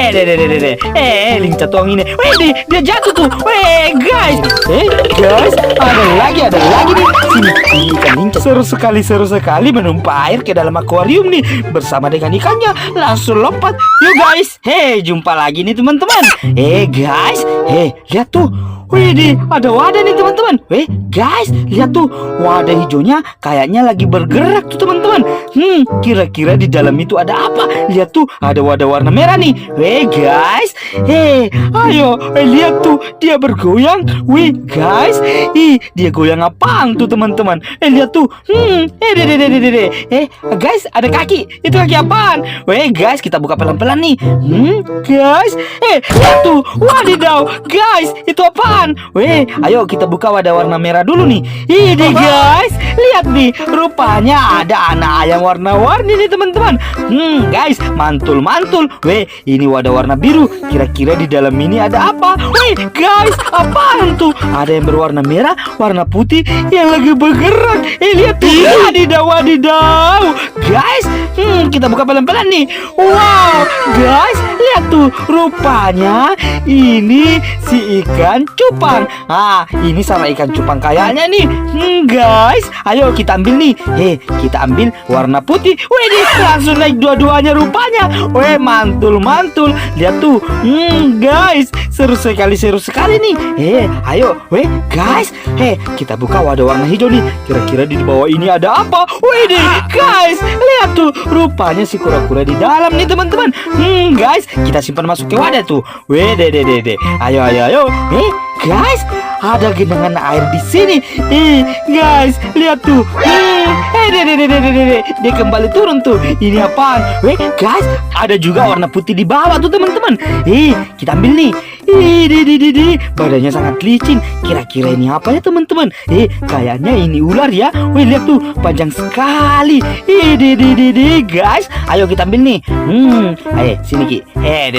Eh, deh, deh, deh, deh, deh. Eh, Link Catuang ini. Weh, di, dia jatuh tuh. Weh, guys. Eh, guys, ada lagi, ada lagi nih. Sini, ini ikan Link. Seru sekali, seru sekali menumpah air ke dalam akuarium nih bersama dengan ikannya. Langsung lompat. Yuk guys. Hei, jumpa lagi nih teman-teman. Eh, guys. Hei, lihat tuh. Wih, ada wadah nih teman-teman. Weh, guys, lihat tuh. Wadah hijaunya kayaknya lagi bergerak tuh teman-teman. Hmm, kira-kira di dalam itu ada apa? Lihat tuh, ada wadah warna merah nih. Weh, guys. Hei, ayo, eh, lihat tuh. Dia bergoyang. Wih, guys. Ih, dia goyang apaan tuh teman-teman? Eh, lihat tuh. Hmm, eh, deh, deh, deh, deh, deh. Eh, guys, ada kaki. Itu kaki apaan? Weh, guys, kita buka pelan-pelan nih. Hmm, guys. Eh, lihat tuh. Wadidaw, guys, itu apaan? Weh, ayo kita buka wadah warna merah dulu nih. Ini guys, lihat nih, rupanya ada anak ayam warna-warni nih teman-teman. Hmm, guys, mantul-mantul. Weh, ini wadah warna biru. Kira-kira di dalam ini ada apa? Weh, guys, apaan tuh? Ada yang berwarna merah, warna putih yang lagi bergerak. Eh, lihat tuh. Wadidaw, wadidaw. Guys, hmm, kita buka pelan-pelan nih. Wow, guys, lihat tuh. Rupanya ini si ikan cupang. Ah, ini sama ikan cupang kayaknya nih. Hmm, guys, ayo kita ambil nih. Hei, kita ambil warna putih. Wih, langsung naik dua-duanya rupanya. Weh, mantul-mantul. Lihat tuh. Hmm, guys, seru sekali, seru sekali nih. Hei, ayo, weh, guys. Hei, kita buka wadah warna hijau nih. Kira-kira di bawah ini ada apa? Wih, guys, lihat tuh. Rupanya si kura-kura di dalam nih, teman-teman. Hmm, guys, kita simpan masuk ke wadah tuh. Weh, deh, deh, deh, deh. Ayo, ayo, ayo. Eh, guys, ada genangan air di sini. Eh, guys, lihat tuh. Eh, Dia kembali turun tuh. Ini apaan? Weh, guys, ada juga warna putih di bawah tuh, teman-teman. Eh, kita ambil nih. Ih. Badannya sangat licin. Kira-kira ini apa ya, teman-teman? Eh, kayaknya ini ular ya. Wih, lihat tuh, panjang sekali. Ih, guys. Ayo kita ambil nih. Hmm, ayo sini Ki. Eh.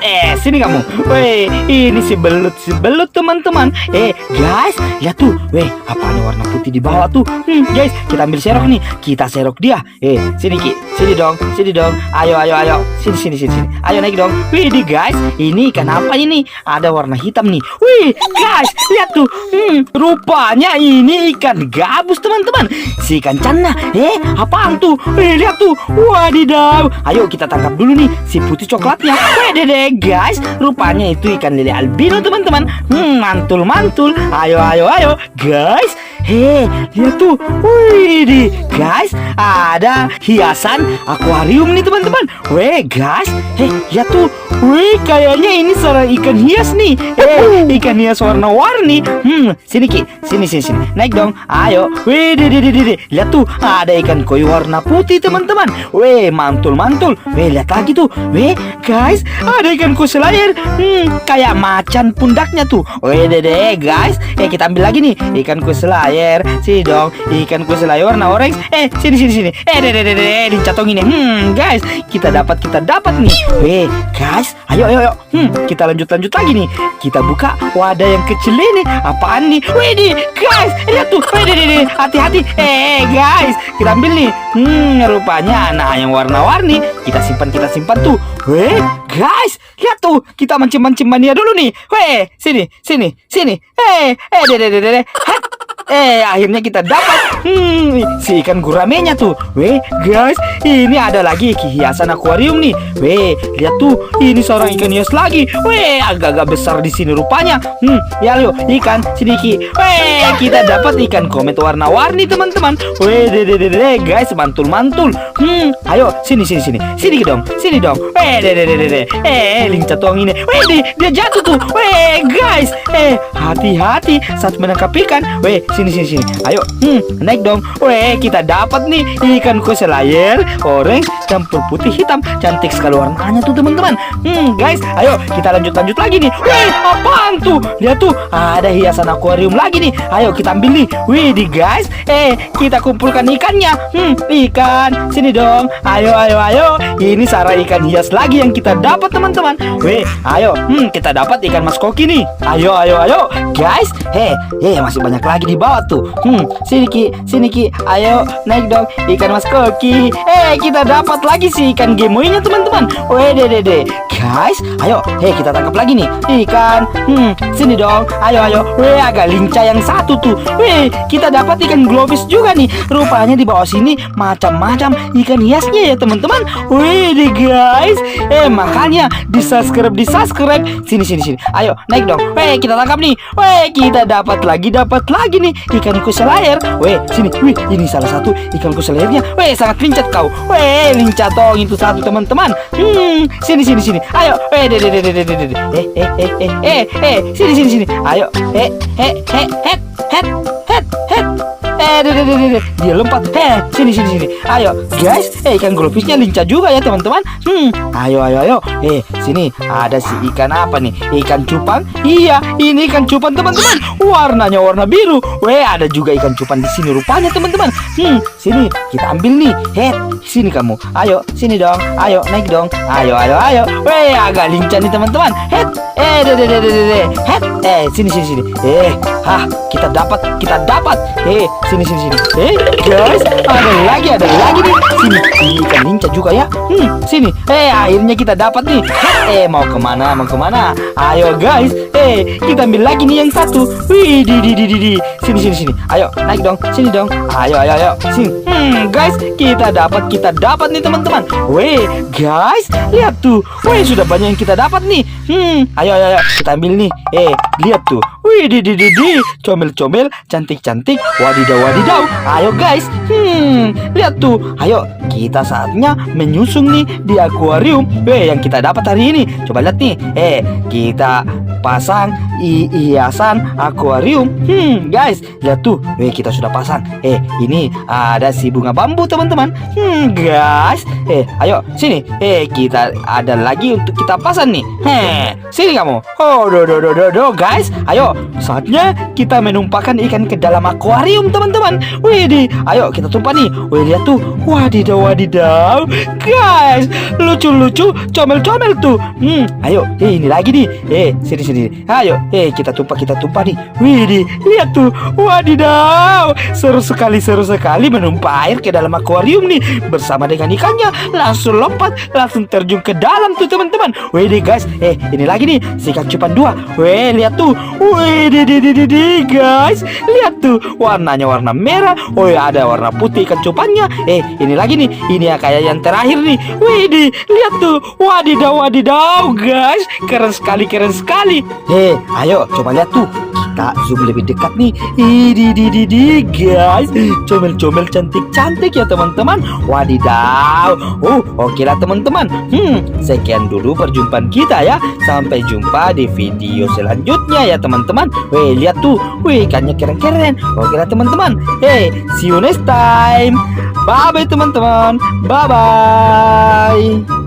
Eh, sini kamu. Wih, ini si belut, si belut, teman-teman. Eh, guys, lihat tuh. Weh, apaan warna putih di bawah tuh? Hmm, guys, kita ambil serok nih. Kita serok dia. Eh, sini Ki. Sini dong, sini dong. Ayo, ayo, ayo. Sini, sini, sini, sini. Ayo naik dong. Wih, guys, ini ikan apa ini? Ada warna hitam nih. Wih, guys, lihat tuh. Hmm, rupanya ini ikan gabus, teman-teman. Si ikan cana. Eh, apaan tuh? Eh, lihat tuh. Wadidaw. Ayo kita tangkap dulu nih si putih coklatnya. Weh, deh, guys. Rupanya itu ikan lele albino, teman-teman. Hmm, mantul-mantul. Ayo, ayo, ayo. Guys, Hei, lihat tuh. Wih, guys, ada hiasan akuarium nih teman-teman. Weh, guys, hei, lihat tuh. Wih, kayaknya ini sarang ikan hias nih. Eh, ikan hias warna-warni. Hmm, sini Ki, sini sini sini. Naik dong. Ayo. Wih, di di di di. Lihat tuh, ada ikan koi warna putih teman-teman. Weh, mantul-mantul. Weh, lihat lagi tuh. Weh, guys, ada ikan koi selayar. Hmm, kayak macan pundaknya tuh. Weh, dede, guys. Eh, kita ambil lagi nih ikan koi selayar. Sini dong, ikan koi selayar warna orange. Eh, sini sini sini. Eh, dede, dede, dede, dicatong ini. Hmm, guys, kita dapat kita dapat nih. Weh, guys, ayo ayo ayo. Hmm, kita lanjut lanjut lagi nih. Kita buka wadah yang kecil ini. Apaan nih? Wih, di, guys, lihat tuh. Wih, di, di, di. hati-hati. Eh, guys, kita ambil nih. Hmm, rupanya anak yang warna-warni. Kita simpan, kita simpan tuh. Weh, guys, lihat tuh. Kita mancing-mancing mania dulu nih. Weh, sini, sini, sini. Eh, eh, dede, dede, dede. Hat. Eh, akhirnya kita dapat. Hmm, si ikan guramenya tuh. Weh, guys, ini ada lagi hiasan akuarium nih. Weh, lihat tuh, ini seorang ikan hias lagi. Weh, agak-agak besar di sini rupanya. Hmm, ya yuk, ikan sedikit. Weh, kita dapat ikan komet warna-warni teman-teman. Weh, dede, dede, dede, guys, mantul-mantul. Hmm, ayo, sini, sini, sini, sini dong, sini dong. Weh, dede, dede, dede. Eh, lincah tuang ini. Weh, di, dia jatuh tuh. Weh, guys, eh, hati-hati saat menangkap ikan. Weh, sini sini sini. Ayo, hmm, naik dong. Weh, kita dapat nih ikan koi selayar orange campur putih hitam. Cantik sekali warnanya tuh teman-teman. Hmm, guys, ayo kita lanjut lanjut lagi nih. Wih, apaan tuh? Lihat tuh, ada hiasan akuarium lagi nih. Ayo kita ambil nih. Wih, di guys, eh kita kumpulkan ikannya. Hmm, ikan, sini dong. Ayo, ayo, ayo. Ini sarang ikan hias lagi yang kita dapat teman-teman. Wih, ayo, hmm, kita dapat ikan mas koki nih. Ayo, ayo, ayo, guys. Heh, eh masih banyak lagi di bawah bawah tuh. Hmm, sini Ki, sini Ki. Ayo naik dong ikan mas koki. Eh, kita dapat lagi sih ikan gemoynya teman-teman. Wede dede. Guys, ayo, hei kita tangkap lagi nih ikan. Hmm, sini dong. Ayo ayo. Weh, agak lincah yang satu tuh. Weh, kita dapat ikan globis juga nih. Rupanya di bawah sini macam-macam ikan hiasnya ya teman-teman. Wede guys. Eh, makanya di subscribe di subscribe. Sini sini sini. Ayo naik dong. Weh, kita tangkap nih. Weh, kita dapat lagi dapat lagi nih ikan kuselayar. Weh, sini. Wih, ini salah satu ikan kuselayarnya. Weh, sangat lincah kau. Weh, lincah tong itu satu teman-teman. Hmm, sini sini sini. Ayo, eh, deh, deh, deh, deh, deh, deh. Eh, eh, eh, eh, eh, eh, sini sini sini. Ayo, eh, eh, eh, head, head, head, head. Eh, deh, deh, deh, dia lompat. Eh, sini sini sini. Ayo, guys. Eh, ikan globisnya lincah juga ya teman-teman. Hmm, ayo, ayo, ayo. Eh, sini ada si ikan apa nih? Ikan cupang? Iya, ini ikan cupang teman-teman. Warnanya warna biru. Weh, ada juga ikan cupang di sini rupanya teman-teman. Hmm, sini kita ambil nih. Head, sini kamu. Ayo, sini dong. Ayo, naik dong. Ayo, ayo, ayo. Weh, agak lincah nih teman-teman. Head, eh, deh, deh, deh, deh, deh, eh, sini, sini, sini. Eh, hah, kita dapat, kita dapat. Eh, sini, sini, sini. Eh, guys, ada lagi, ada lagi nih. Sini, ini ikan lincah juga ya. Hmm, sini. Eh, akhirnya kita dapat nih. Eh, mau ke mana, mau ke mana? Ayo, guys. Eh, kita ambil lagi nih yang satu. Wih, di, di, di, di, di. Sini, sini, sini. Ayo, naik dong. Sini dong. Ayo, ayo, ayo. Sini. Hmm, guys, kita dapat, kita dapat nih teman-teman. Weh, guys, lihat tuh. Weh, sudah banyak yang kita dapat nih. Hmm, ayo, ayo. Kita ambil nih. Eh, lihat tuh. Wih, di, di, di, di. Comel-comel, cantik-cantik. Wadidaw, wadidaw. Ayo, guys. Hmm, lihat tuh. Ayo, kita saatnya menyusung nih di akuarium. Weh, yang kita dapat hari ini. Coba lihat nih. Eh, kita pasang hiasan akuarium. Hmm, guys, lihat tuh. Weh, kita sudah pasang. Eh, ini ada si bunga bambu, teman-teman. Hmm, guys. Eh, ayo sini. Eh, kita ada lagi untuk kita pasang nih. Heh, sini kamu. Oh, do do do do do, guys. Ayo, saatnya kita menumpahkan ikan ke dalam akuarium, teman-teman. Wih, di, ayo kita tumpah nih. Wih, lihat tuh. Wadidaw, wadidaw. Guys, lucu-lucu, comel-comel tuh. Hmm, ayo. Eh, ini lagi nih. Eh, sini sini. Ayo, eh kita tumpah, kita tumpah nih. Wih, di, lihat tuh. Wadidaw, seru sekali, seru sekali menumpah air ke dalam akuarium nih bersama dengan ikannya. Langsung lompat, langsung terjun ke dalam tuh teman-teman. Wih, di, guys. Eh, ini lagi nih. Si ikan dua. Wih, lihat tuh. Wih, di, di, di, di, guys. Lihat tuh. Warnanya warna merah. Oh, ya, ada warna putih ikan cupannya. Eh, ini lagi nih. Ini ya kayak yang terakhir nih. Wih, di, lihat tuh. Wadidaw, wadidaw, guys. Keren sekali, keren sekali. Hei, ayo coba lihat tuh. Kita zoom lebih dekat nih. Idi, di, di, di, guys. Comel-comel cantik-cantik ya teman-teman. Wadidaw. Oh, oke lah teman-teman. Hmm, sekian dulu perjumpaan kita ya. Sampai jumpa di video selanjutnya ya teman-teman. Weh, lihat tuh. Wih, ikannya keren-keren. Oke lah teman-teman. Hey, see you next time. Bye-bye teman-teman. Bye-bye.